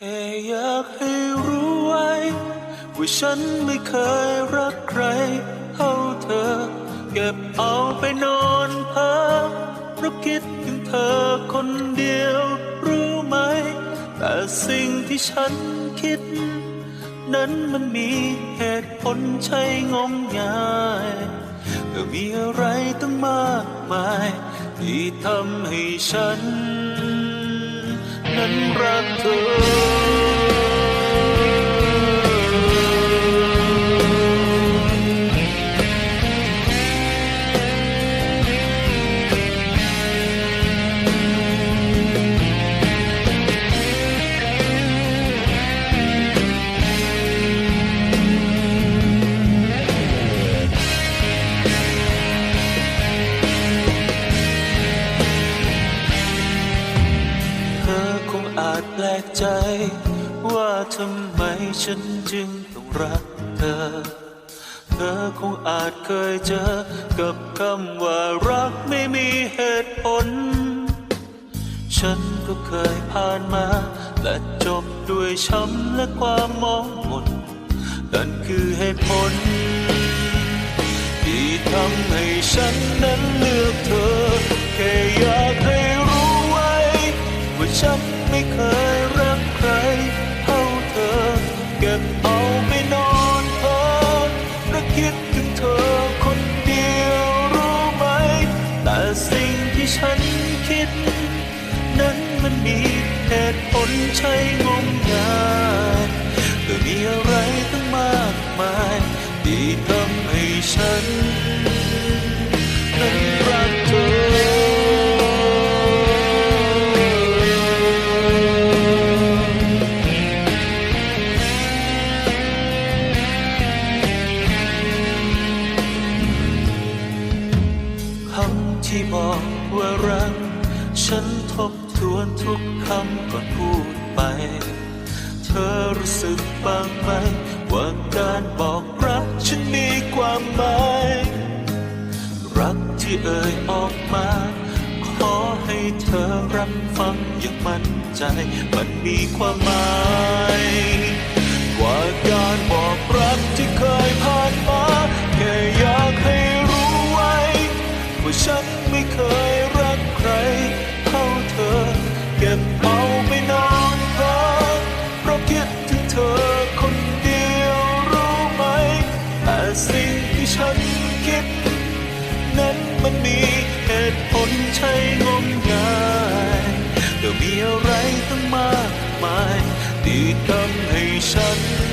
แค่อยากให้รู้ไว้ว่าฉันไม่เคยรักใครเท่าเธอ เก็บเอาไปนอนพ้อเพราะคิดถึงเธอคนเดียวรู้ไหม แต่สิ่งที่ฉันคิด นั้นมันมีเหตุผลใช่งมงายก็มีอะไรตั้งมากมาย ที่ทำให้ฉัน นั้นรักเธอ ใจ ว่าทำไมฉันจึงต้องรักเธอ เธอคงอาจเคยเจอ กับคำว่ารักไม่มีเหตุผล ฉันก็เคยผ่านมา และจบด้วยช้ำและความมองมนนั่นคือเหตุผล ที่ทำให้ฉันนั้นเลือกเธอ แค่อยากให้รู้ไว้ ว่าฉันไม่เคย ตุผลใช่งมงายแต่มีอะไรตั้งมากมายที่ทำให้ฉันนั้นรักเธอคำที่บอกว่ารักฉันทบ ทวนทุกคำก่อนพูดไป เธอรู้สึกบ้างไหม ว่าการบอกรักฉันมีความหมาย รักที่เอ่ยออกมา ขอให้เธอรับฟังอย่างมั่นใจ มันมีความหมาย มันมีเหตุผลใช่งมงายก็มีอะไรตั้งมากมายที่ทำให้ฉัน